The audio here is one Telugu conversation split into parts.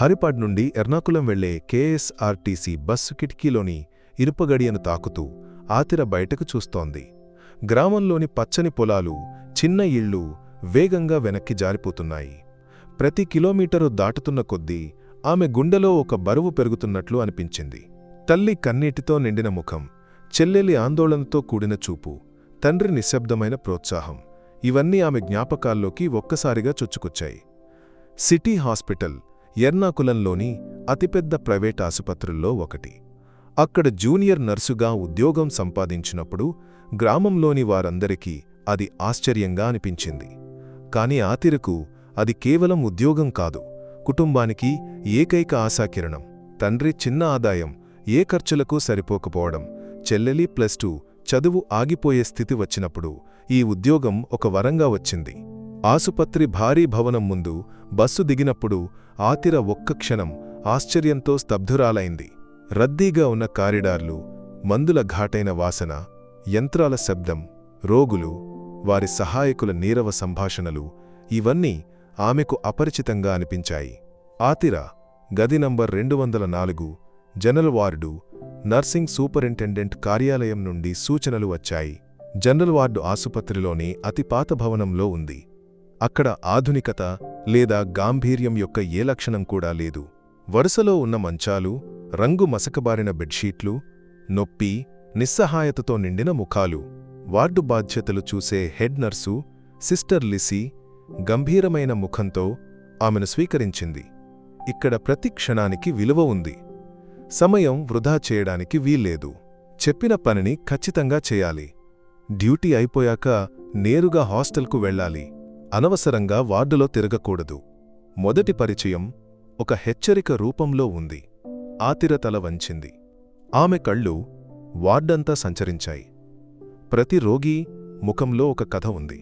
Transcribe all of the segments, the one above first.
హరిపాడ్ నుండి ఎర్నాకులం వెళ్ళే కేఎస్ఆర్టీసీ బస్సు కిటికీలోని ఇనుపగడియను తాకుతూ ఆతిర బయటకు చూస్తోంది. గ్రామంలోని పచ్చని పొలాలు చిన్న ఇళ్ళు వేగంగా వెనక్కి జారిపోతున్నాయి. ప్రతి కిలోమీటరు దాటుతున్న కొద్దీ ఆమె గుండెలో ఒక బరువు పెరుగుతున్నట్లు అనిపించింది. తల్లి కన్నీటితో నిండిన ముఖం చెల్లెలి ఆందోళనతో కూడిన చూపు తండ్రి నిశ్శబ్దమైన ప్రోత్సాహం ఇవన్నీ ఆమె జ్ఞాపకాల్లోకి ఒక్కసారిగా చొచ్చుకొచ్చాయి. సిటీ హాస్పిటల్ ఎర్నాకులంలోని అతిపెద్ద ప్రైవేట్ ఆసుపత్రుల్లో ఒకటి. అక్కడ జూనియర్ నర్సుగా ఉద్యోగం సంపాదించినప్పుడు గ్రామంలోని వారందరికీ అది ఆశ్చర్యంగా అనిపించింది. కాని ఆతిరకు అది కేవలం ఉద్యోగం కాదు కుటుంబానికి ఏకైక ఆశాకిరణం. తండ్రి చిన్న ఆదాయం ఏ ఖర్చులకు సరిపోకపోవడం చెల్లెలి ప్లస్ టూ చదువు ఆగిపోయే స్థితి వచ్చినప్పుడు ఈ ఉద్యోగం ఒక వరంగా వచ్చింది. ఆసుపత్రి భారీ భవనం ముందు బస్సు దిగినప్పుడు ఆతిర ఒక్క క్షణం ఆశ్చర్యంతో స్తబ్ధురాలైంది. రద్దీగా ఉన్న కారిడార్లు మందుల ఘాటైన వాసన యంత్రాల శబ్దం రోగులు వారి సహాయకుల నీరవ సంభాషణలు ఇవన్నీ ఆమెకు అపరిచితంగా అనిపించాయి. ఆతిర గది నంబర్ రెండు వందల నాలుగు జనరల్ వార్డు నర్సింగ్ సూపరింటెండెంట్ కార్యాలయం నుండి సూచనలు వచ్చాయి. జనరల్ వార్డు ఆసుపత్రిలోని అతి పాత భవనంలో ఉంది. అక్కడ ఆధునికత లేదా గాంభీర్యం యొక్క ఏ లక్షణం కూడా లేదు. వరుసలో ఉన్న మంచాలు రంగు మసకబారిన బెడ్షీట్లు నొప్పి నిస్సహాయతతో నిండిన ముఖాలు వార్డు బాధ్యతలు చూసే హెడ్ నర్సు సిస్టర్ లిసి గంభీరమైన ముఖంతో ఆమెను స్వీకరించింది. ఇక్కడ ప్రతి క్షణానికి విలువ ఉంది. సమయం వృధా చేయడానికి వీల్లేదు. చెప్పిన పనిని ఖచ్చితంగా చేయాలి. డ్యూటీ అయిపోయాక నేరుగా హాస్టల్కు వెళ్ళాలి. అనవసరంగా వార్డులో తిరగకూడదు. మొదటి పరిచయం ఒక హెచ్చరిక రూపంలో ఉంది. ఆతిరతల వంచింది. ఆమె కళ్ళు వార్డంతా సంచరించాయి. ప్రతి రోగి ముఖంలో ఒక కథ ఉంది.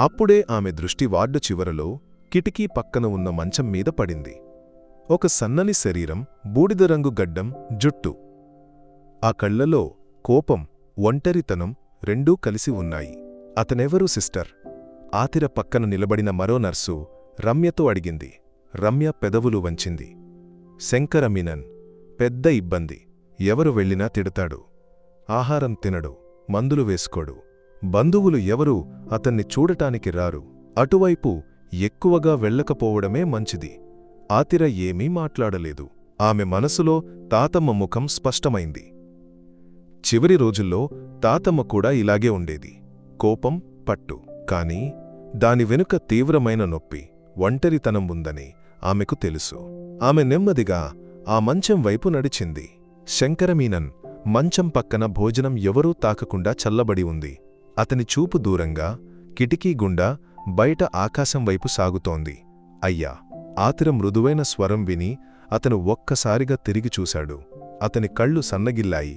అప్పుడే ఆమె దృష్టి వార్డు చివరలో కిటికీ పక్కన ఉన్న మంచం మీద పడింది. ఒక సన్నని శరీరం బూడిద రంగు గడ్డం జుట్టు. ఆ కళ్ళలో కోపం ఒంటరితనం రెండూ కలిసి ఉన్నాయి. అతనెవరు సిస్టర్? ఆతిర పక్కన నిలబడిన మరో నర్సు రమ్యతో అడిగింది. రమ్య పెదవులు వంచింది. శంకరమీనన్ పెద్ద ఇబ్బంది. ఎవరు వెళ్ళినా తిడతాడు. ఆహారం తినడు. మందులు వేసుకోడు. బంధువులు ఎవరూ అతన్ని చూడటానికి రారు. అటువైపు ఎక్కువగా వెళ్ళకపోవడమే మంచిది. ఆతిర ఏమీ మాట్లాడలేదు. ఆమె మనసులో తాతమ్మ ముఖం స్పష్టమైంది. చివరి రోజుల్లో తాతమ్మ కూడా ఇలాగే ఉండేది. కోపం పట్టు. కాని దాని వెనుక తీవ్రమైన నొప్పి ఒంటరితనం ఉందని ఆమెకు తెలుసు. ఆమె నెమ్మదిగా ఆ మంచం వైపు నడిచింది. శంకరమీనన్ మంచం పక్కన భోజనం ఎవరూ తాకకుండా చల్లబడి ఉంది. అతని చూపు దూరంగా కిటికీ గుండా బయట ఆకాశం వైపు సాగుతోంది. అయ్యా! ఆతిర మృదువైన స్వరం విని అతను ఒక్కసారిగా తిరిగి చూశాడు. అతని కళ్ళు సన్నగిల్లాయి.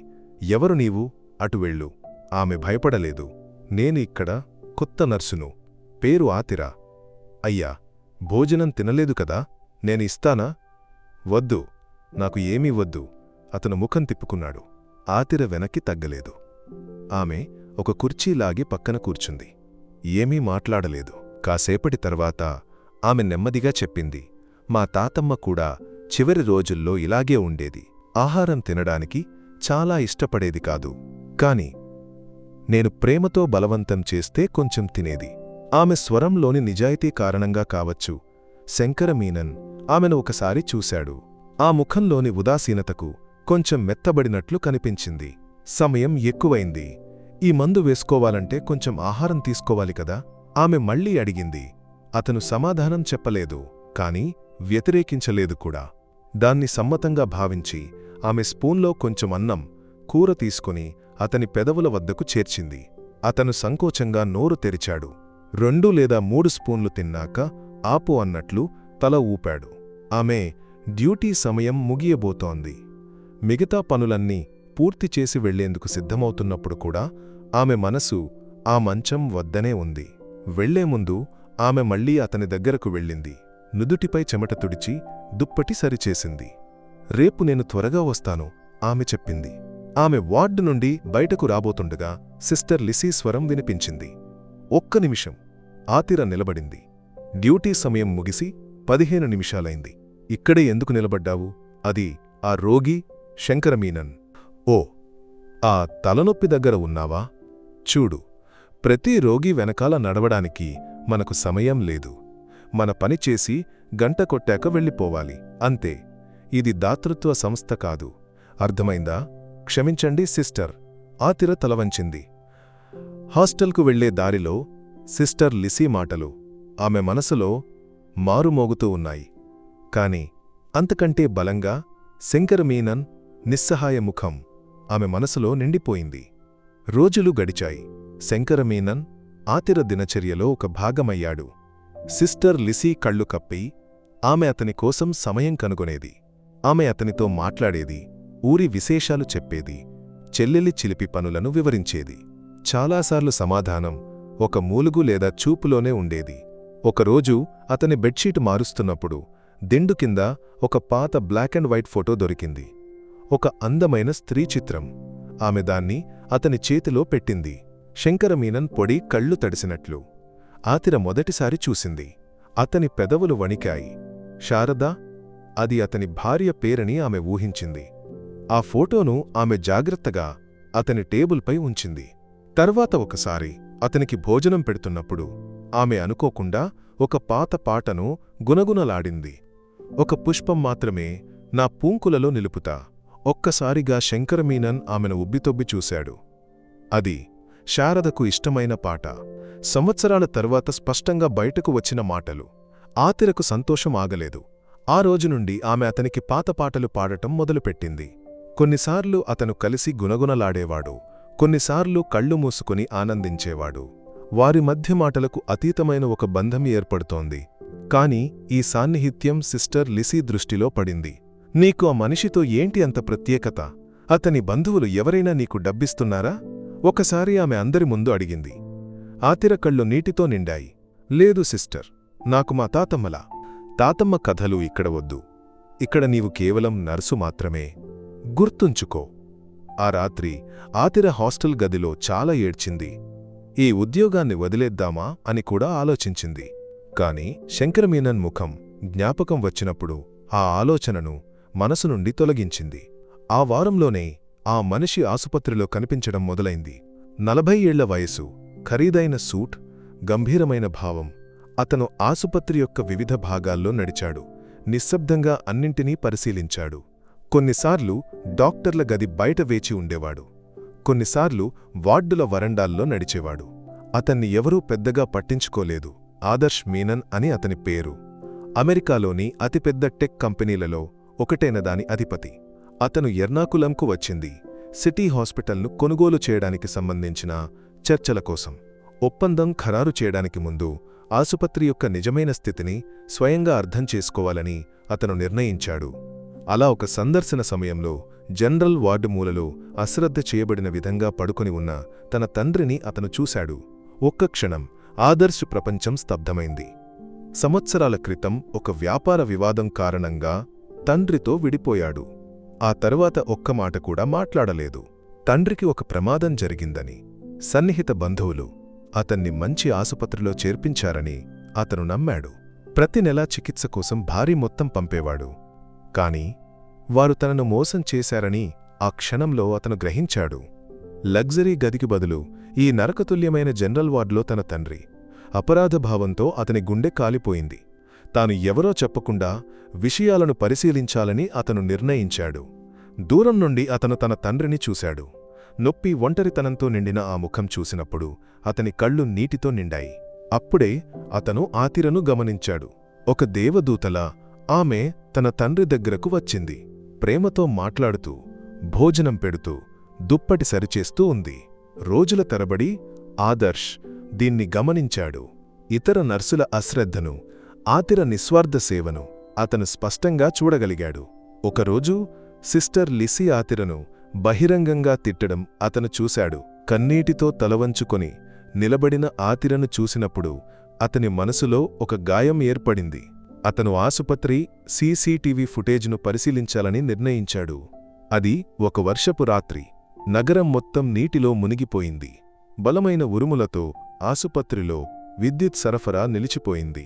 ఎవరు నీవు? అటు వెళ్ళు. ఆమె భయపడలేదు. నేను ఇక్కడ కొత్త నర్సును. పేరు ఆతిరా. అయ్యా భోజనం తినలేదు కదా నేను ఇస్తానా? వద్దు నాకు ఏమీ వద్దు అతను ముఖం తిప్పుకున్నాడు. ఆతిర వెనక్కి తగ్గలేదు. ఆమె ఒక కుర్చీలాగి పక్కన కూర్చుంది. ఏమీ మాట్లాడలేదు. కాసేపటి తర్వాత ఆమె నెమ్మదిగా చెప్పింది మా తాతమ్మ కూడా చివరి రోజుల్లో ఇలాగే ఉండేది. ఆహారం తినడానికి చాలా ఇష్టపడేది కాదు. కాని నేను ప్రేమతో బలవంతం చేస్తే కొంచెం తినేది. ఆమె స్వరంలోని నిజాయితీ కారణంగా కావచ్చు. శంకరమీనన్ ఆమెను ఒకసారి చూశాడు. ఆ ముఖంలోని ఉదాసీనతకు కొంచెం మెత్తబడినట్లు కనిపించింది. సమయం ఎక్కువైంది. ఈ మందు వేసుకోవాలంటే కొంచెం ఆహారం తీసుకోవాలి కదా? ఆమె మళ్ళీ అడిగింది. అతను సమాధానం చెప్పలేదు కాని వ్యతిరేకించలేదు కూడా. దాన్ని సమ్మతంగా భావించి ఆమె స్పూన్లో కొంచెం అన్నం కూర తీసుకుని అతని పెదవుల వద్దకు చేర్చింది. అతను సంకోచంగా నోరు తెరిచాడు. రెండు లేదా మూడు స్పూన్లు తిన్నాక ఆపు అన్నట్లు తల ఊపాడు. ఆమె డ్యూటీ సమయం ముగియబోతోంది. మిగతా పనులన్నీ పూర్తి చేసి వెళ్ళేందుకు సిద్ధమవుతున్నప్పుడు కూడా ఆమె మనసు ఆ మంచం వద్దనే ఉంది. వెళ్ళే ముందు ఆమె మళ్ళీ అతని దగ్గరకు వెళ్ళింది. నుదుటిపై చెమట తుడిచి దుప్పటి సరిచేసింది. రేపు నేను త్వరగా వస్తాను ఆమె చెప్పింది. ఆమె వార్డు నుండి బయటకు రాబోతుండగా సిస్టర్ లిసీ స్వరం వినిపించింది. ఒక్క నిమిషం. ఆతిర నిలబడింది. డ్యూటీ సమయం ముగిసి పదిహేను నిమిషాలైంది. ఇక్కడే ఎందుకు నిలబడ్డావు? అది ఆ రోగి శంకరమీనన్. ఓ ఆ తలనొప్పి దగ్గర ఉన్నావా? చూడు ప్రతి రోగి వెనకాల నడవడానికి మనకు సమయం లేదు. మన పని చేసి గంట కొట్టాక వెళ్ళిపోవాలి. అంతే. ఇది దాతృత్వ సంస్థ కాదు. అర్థమైందా? క్షమించండి సిస్టర్. ఆతిర తలవంచింది. హాస్టల్కు వెళ్ళే దారిలో సిస్టర్ లిసీ మాటలు ఆమె మనసులో మారుమోగుతూ ఉన్నాయి. కాని అంతకంటే బలంగా శంకరమీనన్ నిస్సహాయ ముఖం ఆమె మనసులో నిండిపోయింది. రోజులు గడిచాయి. శంకరమీనన్ ఆతిర దినచర్యలో ఒక భాగమయ్యాడు. సిస్టర్ లిసీ కళ్ళు కప్పి ఆమె అతని కోసం సమయం కనుగొనేది. ఆమె అతనితో మాట్లాడేది ఊరి విశేషాలు చెప్పేది చెల్లెలి చిలిపి పనులను వివరించేది. చాలాసార్లు సమాధానం ఒక మూలుగు లేదా చూపులోనే ఉండేది. ఒకరోజు అతని బెడ్షీట్ మారుస్తున్నప్పుడు దిండు కింద ఒక పాత బ్లాక్ అండ్ వైట్ ఫోటో దొరికింది. ఒక అందమైన స్త్రీ చిత్రం. ఆమె దాన్ని అతని చేతిలో పెట్టింది. శంకరమీనన్ పొడి కళ్ళు తడిసినట్లు. ఆతిర మొదటిసారి చూసింది. అతని పెదవులు వణికాయి. శారద అది అతని భార్య పేరని ఆమె ఊహించింది. ఆ ఫోటోను ఆమె జాగ్రత్తగా అతని టేబుల్పై ఉంచింది. తర్వాత ఒకసారి అతనికి భోజనం పెడుతున్నప్పుడు ఆమె అనుకోకుండా ఒక పాత పాటను గునగునలాడింది. ఒక పుష్పం మాత్రమే నా పూంకులలో నిలుపుతా. ఒక్కసారిగా శంకరమీనన్ ఆమెను ఉబ్బితొబ్బి చూశాడు. అది శారదకు ఇష్టమైన పాట. సంవత్సరాల తర్వాత స్పష్టంగా బయటకు వచ్చిన మాటలు. ఆతిరకు సంతోషం ఆగలేదు. ఆ రోజు నుండి ఆమె అతనికి పాత పాటలు పాడటం మొదలుపెట్టింది. కొన్నిసార్లు అతను కలిసి గునగునలాడేవాడు కొన్నిసార్లు కళ్ళు మూసుకుని ఆనందించేవాడు. వారి మధ్య మాటలకు అతీతమైన ఒక బంధం ఏర్పడుతోంది. కాని ఈ సాన్నిహిత్యం సిస్టర్ లిసీ దృష్టిలో పడింది. నీకు ఆ మనిషితో ఏంటి అంత ప్రత్యేకత? అతని బంధువులు ఎవరైనా నీకు డబ్బిస్తున్నారా? ఒకసారి ఆమె అందరి ముందు అడిగింది. ఆతిరకళ్ళు నీటితో నిండాయి. లేదు సిస్టర్ నాకు మా తాతమ్మలా. తాతమ్మ కథలు ఇక్కడ వద్దు. ఇక్కడ నీవు కేవలం నర్సు మాత్రమే. గుర్తుంచుకో. ఆ రాత్రి ఆతిర హాస్టల్ గదిలో చాలా ఏడ్చింది. ఈ ఉద్యోగాన్ని వదిలేద్దామా అని కూడా ఆలోచించింది. కాని శంకరమీనన్ ముఖం జ్ఞాపకం వచ్చినప్పుడు ఆ ఆలోచనను మనసు నుండి తొలగించింది. ఆ వారంలోనే ఆ మనిషి ఆసుపత్రిలో కనిపించడం మొదలైంది. నలభై ఏళ్ళ వయసు ఖరీదైన సూట్ గంభీరమైన భావం. అతను ఆసుపత్రి యొక్క వివిధ భాగాల్లో నడిచాడు. నిశ్శబ్దంగా అన్నింటినీ పరిశీలించాడు. కొన్నిసార్లు డాక్టర్ల గది బయట వేచి ఉండేవాడు. కొన్నిసార్లు వార్డుల వరండాల్లో నడిచేవాడు. అతన్ని ఎవరూ పెద్దగా పట్టించుకోలేదు. ఆదర్శ్ మీనన్ అని అతని పేరు. అమెరికాలోని అతిపెద్ద టెక్ కంపెనీలలో ఒకటైన దాని అధిపతి. అతను ఎర్నాకులంకు వచ్చింది. సిటీ హాస్పిటల్ను కొనుగోలు చేయడానికి సంబంధించిన చర్చల కోసం. ఒప్పందం ఖరారు చేయడానికి ముందు ఆసుపత్రి యొక్క నిజమైన స్థితిని స్వయంగా అర్థం చేసుకోవాలని అతను నిర్ణయించాడు. అలా ఒక సందర్శన సమయంలో జనరల్ వార్డు మూలలో అశ్రద్ధ చేయబడిన విధంగా పడుకొని ఉన్న తన తండ్రిని అతను చూశాడు. ఒక్క క్షణం ఆదర్శ ప్రపంచం స్తబ్దమైంది సంవత్సరాల క్రితం ఒక వ్యాపార వివాదం కారణంగా తండ్రితో విడిపోయాడు. ఆ తరువాత ఒక్క మాట కూడా మాట్లాడలేదు. తండ్రికి ఒక ప్రమాదం జరిగిందని సన్నిహిత బంధువులు అతన్ని మంచి ఆసుపత్రిలో చేర్పించారని అతను నమ్మాడు. ప్రతి నెలా చికిత్స కోసం భారీ మొత్తం పంపేవాడు. కాని వారు తనను మోసం చేశారని ఆ క్షణంలో అతను గ్రహించాడు. లగ్జరీ గదికి బదులు ఈ నరకతుల్యమైన జనరల్ వార్డులో తన తండ్రి. అపరాధభావంతో అతని గుండె కాలిపోయింది. తాను ఎవరో చెప్పకుండా విషయాలను పరిశీలించాలని అతను నిర్ణయించాడు. దూరం నుండి అతను తన తండ్రిని చూశాడు. నొప్పి ఒంటరితనంతో నిండిన ఆ ముఖం చూసినప్పుడు అతని కళ్ళు నీటితో నిండాయి. అప్పుడే అతను ఆతిరను గమనించాడు. ఒక దేవదూతలా ఆమె తన తండ్రి దగ్గరకు వచ్చింది. ప్రేమతో మాట్లాడుతూ భోజనం పెడుతూ దుప్పటి సరిచేస్తూ ఉంది. రోజుల తరబడి ఆదర్శ్ దీన్ని గమనించాడు. ఇతర నర్సుల అశ్రద్ధను ఆతిర నిస్వార్థ సేవను అతను స్పష్టంగా చూడగలిగాడు. ఒకరోజు సిస్టర్ లిసి ఆతిరను బహిరంగంగా తిట్టడం అతను చూశాడు. కన్నీటితో తలవంచుకొని నిలబడిన ఆతిరను చూసినప్పుడు అతని మనసులో ఒక గాయం ఏర్పడింది. అతను ఆసుపత్రి సీసీటీవీ ఫుటేజ్ను పరిశీలించాలని నిర్ణయించాడు. అది ఒక వర్షపు రాత్రి. నగరం మొత్తం నీటిలో మునిగిపోయింది. బలమైన ఉరుములతో ఆసుపత్రిలో విద్యుత్ సరఫరా నిలిచిపోయింది.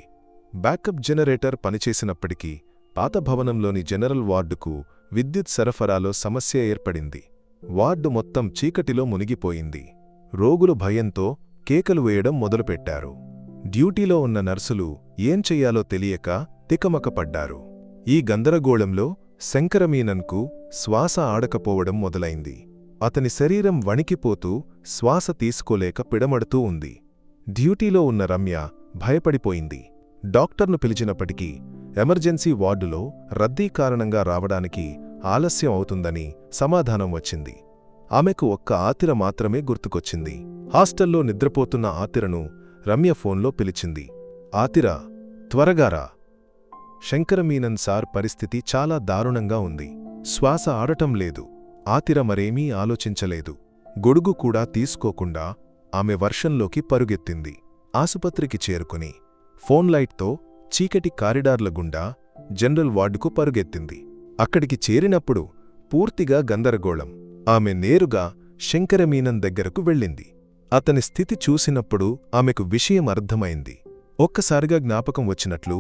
బ్యాకప్ జనరేటర్ పనిచేసినప్పటికీ పాత భవనంలోని జనరల్ వార్డుకు విద్యుత్ సరఫరాలో సమస్య ఏర్పడింది. వార్డు మొత్తం చీకటిలో మునిగిపోయింది. రోగులు భయంతో కేకలు వేయడం మొదలుపెట్టారు. డ్యూటీలో ఉన్న నర్సులు ఏం చెయ్యాలో తెలియక తికమకపడ్డారు. ఈ గందరగోళంలో శంకరమీనన్కు శ్వాస ఆడకపోవడం మొదలైంది. అతని శరీరం వణికిపోతూ శ్వాస తీసుకోలేక పిడమడుతూ ఉంది. డ్యూటీలో ఉన్న రమ్య భయపడిపోయింది. డాక్టర్ను పిలిచినప్పటికీ ఎమర్జెన్సీ వార్డులో రద్దీ కారణంగా రావడానికి ఆలస్యం అవుతుందని సమాధానం వచ్చింది. ఆమెకు ఒక్క ఆతిర మాత్రమే గుర్తుకొచ్చింది. హాస్టల్లో నిద్రపోతున్న ఆతిరను రమ్య ఫోన్లో పిలిచింది. ఆతిర త్వరగారా శంకరమీనన్ సార్ పరిస్థితి చాలా దారుణంగా ఉంది. శ్వాస ఆడటం లేదు. ఆతిర మరేమీ ఆలోచించలేదు. గొడుగు కూడా తీసుకోకుండా ఆమె వర్షంలోకి పరుగెత్తింది. ఆసుపత్రికి చేరుకుని ఫోన్ లైట్తో చీకటి కారిడార్ల గుండా జనరల్ వార్డుకు పరుగెత్తింది. అక్కడికి చేరినప్పుడు పూర్తిగా గందరగోళం. ఆమె నేరుగా శంకరమీనన్ దగ్గరకు వెళ్ళింది. అతని స్థితి చూసినప్పుడు ఆమెకు విషయం అర్థమైంది. ఒక్కసారిగా జ్ఞాపకం వచ్చినట్లు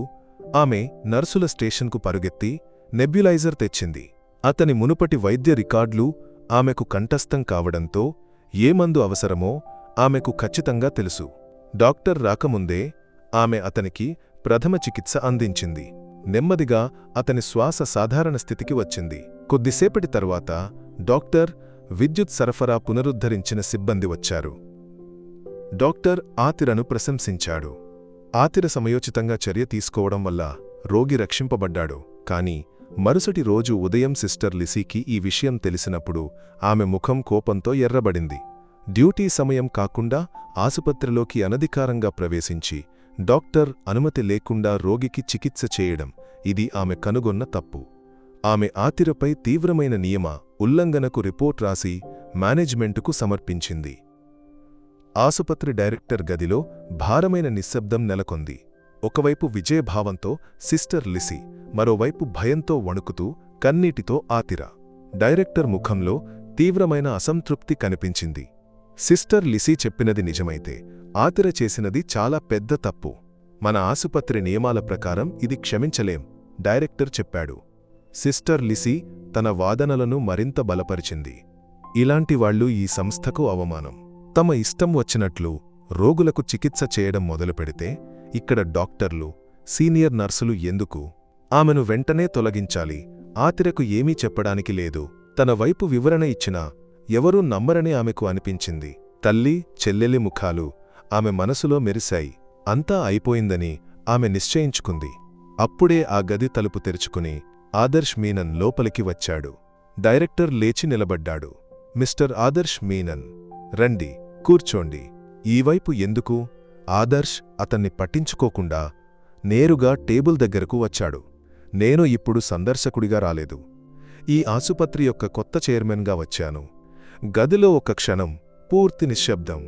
ఆమె నర్సుల స్టేషన్కు పరుగెత్తి నెబ్యులైజర్ తెచ్చింది. అతని మునుపటి వైద్య రికార్డులు ఆమెకు కంఠస్థం కావడంతో ఏ మందు అవసరమో ఆమెకు ఖచ్చితంగా తెలుసు. డాక్టర్ రాకముందే ఆమె అతనికి ప్రథమ చికిత్స అందించింది. నెమ్మదిగా అతని శ్వాస సాధారణ స్థితికి వచ్చింది. కొద్దిసేపటి తరువాత డాక్టర్ విద్యుత్ సరఫరా పునరుద్ధరించిన సిబ్బంది వచ్చారు. డాక్టర్ ఆతిరను ప్రశంసించాడు. ఆతిర సమయోచితంగా చర్య తీసుకోవడం వల్ల రోగి రక్షింపబడ్డాడు. కాని మరుసటి రోజు ఉదయం సిస్టర్ లిసీకి ఈ విషయం తెలిసినప్పుడు ఆమె ముఖం కోపంతో ఎర్రబడింది. డ్యూటీ సమయం కాకుండా ఆసుపత్రిలోకి అనధికారంగా ప్రవేశించి డాక్టర్ అనుమతి లేకుండా రోగికి చికిత్స చేయడం ఇది ఆమె కనుగొన్న తప్పు. ఆమె ఆతిరపై తీవ్రమైన నియమ ఉల్లంఘనకు రిపోర్ట్ రాసి మేనేజ్మెంటుకు సమర్పించింది. ఆసుపత్రి డైరెక్టర్ గదిలో భారమైన నిశ్శబ్దం నెలకొంది. ఒకవైపు విజయభావంతో సిస్టర్ లిసి మరోవైపు భయంతో వణుకుతూ కన్నీటితో ఆతిర. డైరెక్టర్ ముఖంలో తీవ్రమైన అసంతృప్తి కనిపించింది. సిస్టర్ లిసి చెప్పినది నిజమైతే ఆతిర చేసినది చాలా పెద్ద తప్పు. మన ఆసుపత్రి నియమాల ప్రకారం ఇది క్షమించలేం డైరెక్టర్ చెప్పాడు. సిస్టర్ లిసి తన వాదనలను మరింత బలపరిచింది. ఇలాంటి వాళ్ళు ఈ సంస్థకు అవమానం. తమ ఇష్టం వచ్చినట్లు రోగులకు చికిత్స చేయడం మొదలుపెడితే ఇక్కడ డాక్టర్లు సీనియర్ నర్సులు ఎందుకు? ఆమెను వెంటనే తొలగించాలి. ఆతిరకు ఏమీ చెప్పడానికి లేదు. తన వైపు వివరణ ఇచ్చినా ఎవరూ నమ్మరని ఆమెకు అనిపించింది. తల్లి చెల్లెలి ముఖాలు ఆమె మనసులో మెరిశాయి. అంతా అయిపోయిందని ఆమె నిశ్చయించుకుంది. అప్పుడే ఆ గది తలుపు తెరుచుకుని ఆదర్శ్ మీనన్ లోపలికి వచ్చాడు. డైరెక్టర్ లేచి నిలబడ్డాడు. మిస్టర్ ఆదర్శ్ మీనన్ రండి. కూర్చోండి. ఈవైపు ఎందుకు? ఆదర్శ్ అతన్ని పట్టించుకోకుండా నేరుగా టేబుల్ దగ్గరకు వచ్చాడు. నేను ఇప్పుడు సందర్శకుడిగా రాలేదు. ఈ ఆసుపత్రి యొక్క కొత్త చైర్మన్గా వచ్చాను. గదిలో ఒక క్షణం పూర్తి నిశ్శబ్దం.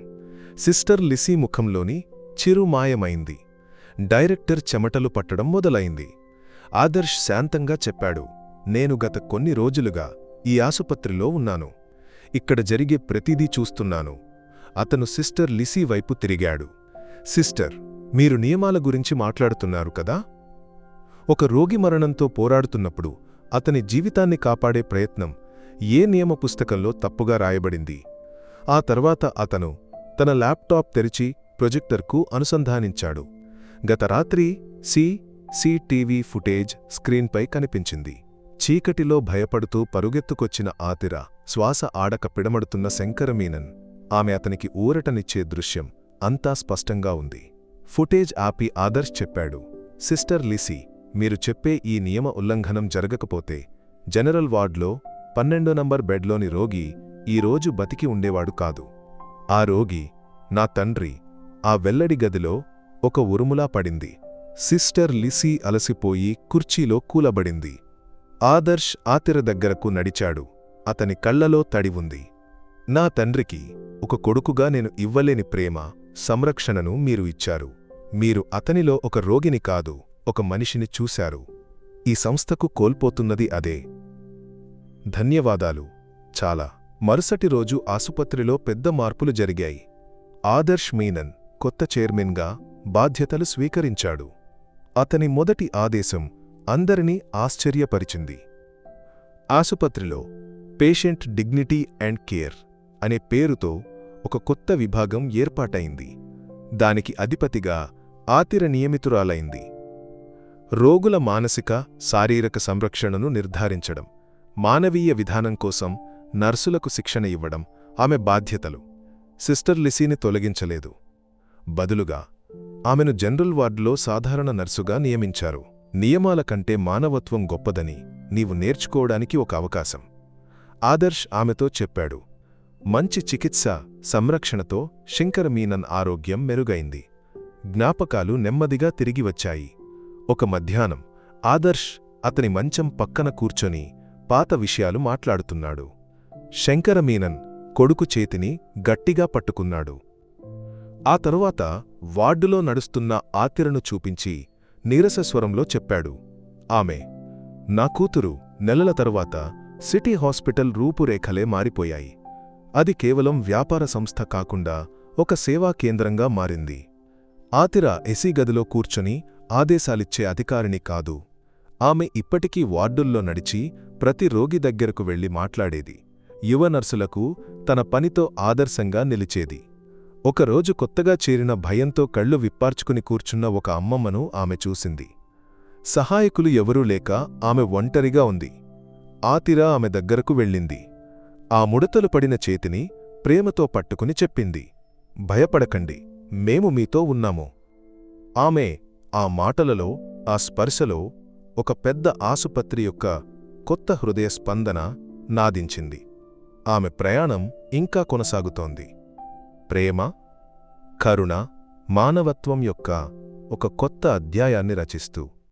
సిస్టర్ లిసీ ముఖంలోని చిరుమాయమైంది. డైరెక్టర్ చెమటలు పట్టడం మొదలైంది. ఆదర్శ్ శాంతంగా చెప్పాడు నేను గత కొన్ని రోజులుగా ఈ ఆసుపత్రిలో ఉన్నాను. ఇక్కడ జరిగే ప్రతిదీ చూస్తున్నాను. అతను సిస్టర్ లిసీ వైపు తిరిగాడు. సిస్టర్ మీరు నియమాల గురించి మాట్లాడుతున్నారు కదా? ఒక రోగి మరణంతో పోరాడుతున్నప్పుడు అతని జీవితాన్ని కాపాడే ప్రయత్నం ఏ నియమ పుస్తకంలో తప్పుగా రాయబడింది? ఆ తర్వాత అతను తన ల్యాప్టాప్ తెరిచి ప్రొజెక్టర్కు అనుసంధానించాడు. గత రాత్రి సి సిటీవీ ఫుటేజ్ స్క్రీన్పై కనిపించింది. చీకటిలో భయపడుతూ పరుగెత్తుకొచ్చిన ఆతిర శ్వాస ఆడక పిడమడుతున్న శంకరమీనన్ ఆమె అతనికి ఊరటనిచ్చే దృశ్యం అంతా స్పష్టంగా ఉంది. ఫుటేజ్ ఆపి ఆదర్శ్ చెప్పాడు సిస్టర్ లిసి మీరు చెప్పే ఈ నియమ ఉల్లంఘనం జరగకపోతే జనరల్ వార్డ్లో పన్నెండో నంబర్ బెడ్లోని రోగి ఈరోజు బతికి ఉండేవాడు కాదు. ఆ రోగి నా తండ్రి ఆ వెల్లడి గదిలో ఒక ఉరుములా పడింది. సిస్టర్ లిసి అలసిపోయి కుర్చీలో కూలబడింది. ఆదర్శ్ ఆతిర దగ్గరకు నడిచాడు. అతని కళ్ళలో తడి ఉంది. నా తండ్రికి ఒక కొడుకుగా నేను ఇవ్వలేని ప్రేమ సంరక్షణను మీరు ఇచ్చారు. మీరు అతనిలో ఒక రోగిని కాదు ఒక మనిషిని చూశారు. ఈ సంస్థకు కోల్పోతున్నది అదే. ధన్యవాదాలు. చాలా. మరుసటి రోజు ఆసుపత్రిలో పెద్ద మార్పులు జరిగాయి. ఆదర్శ్ మీనన్ కొత్త చైర్మన్గా బాధ్యతలు స్వీకరించాడు. అతని మొదటి ఆదేశం అందరినీ ఆశ్చర్యపరిచింది. ఆసుపత్రిలో పేషెంట్ డిగ్నిటీ అండ్ కేర్. అనే పేరుతో ఒక కొత్త విభాగం ఏర్పాటైంది. దానికి అధిపతిగా ఆతిర నియమితురాలైంది. రోగుల మానసిక శారీరక సంరక్షణను నిర్ధారించడం మానవీయ విధానం కోసం నర్సులకు శిక్షణ ఇవ్వడం ఆమె బాధ్యతలు. సిస్టర్ లిసీని తొలగించలేదు. బదులుగా ఆమెను జనరల్ వార్డులో సాధారణ నర్సుగా నియమించారు. నియమాల కంటే మానవత్వం గొప్పదని నీవు నేర్చుకోవడానికి ఒక అవకాశం. ఆదర్శ్ ఆమెతో చెప్పాడు. మంచి చికిత్స సంరక్షణతో శంకర మీనన్ ఆరోగ్యం మెరుగైంది. జ్ఞాపకాలు నెమ్మదిగా తిరిగి వచ్చాయి. ఒక మధ్యాహ్నం ఆదర్శ్ అతని మంచం పక్కన కూర్చొని పాత విషయాలు మాట్లాడుతున్నాడు. శంకర మీనన్ కొడుకు చేతిని గట్టిగా పట్టుకున్నాడు. ఆ తరువాత వార్డులో నడుస్తున్న ఆతిరను చూపించి నీరసస్వరంలో చెప్పాడు. ఆమె నా కూతురు నెలల తరువాత సిటీ హాస్పిటల్ రూపురేఖలే మారిపోయాయి. అది కేవలం వ్యాపార సంస్థ కాకుండా ఒక సేవా కేంద్రంగా మారింది. ఆతిర ఎసీ గదిలో కూర్చొని ఆదేశాలిచ్చే అధికారిని కాదు. ఆమె ఇప్పటికీ వార్డుల్లో నడిచి ప్రతి రోగి దగ్గరకు వెళ్ళి మాట్లాడేది. యువ నర్సులకు తన పనితో ఆదర్శంగా నిలిచేది. ఒకరోజు కొత్తగా చేరిన భయంతో కళ్ళు విప్పార్చుకుని కూర్చున్న ఒక అమ్మమ్మను ఆమె చూసింది. సహాయకులు ఎవరూ లేక ఆమె ఒంటరిగా ఉంది. ఆతిర ఆమె దగ్గరకు వెళ్ళింది. ఆ ముడతలు పడిన చేతిని ప్రేమతో పట్టుకుని చెప్పింది. భయపడకండి మేము మీతో ఉన్నాము. ఆమె ఆ మాటలలో ఆ స్పర్శలో ఒక పెద్ద ఆసుపత్రి యొక్క కొత్త హృదయ స్పందన నాదించింది. ఆమె ప్రయాణం ఇంకా కొనసాగుతోంది. ప్రేమ కరుణ మానవత్వం యొక్క ఒక కొత్త అధ్యాయాన్ని రచిస్తూ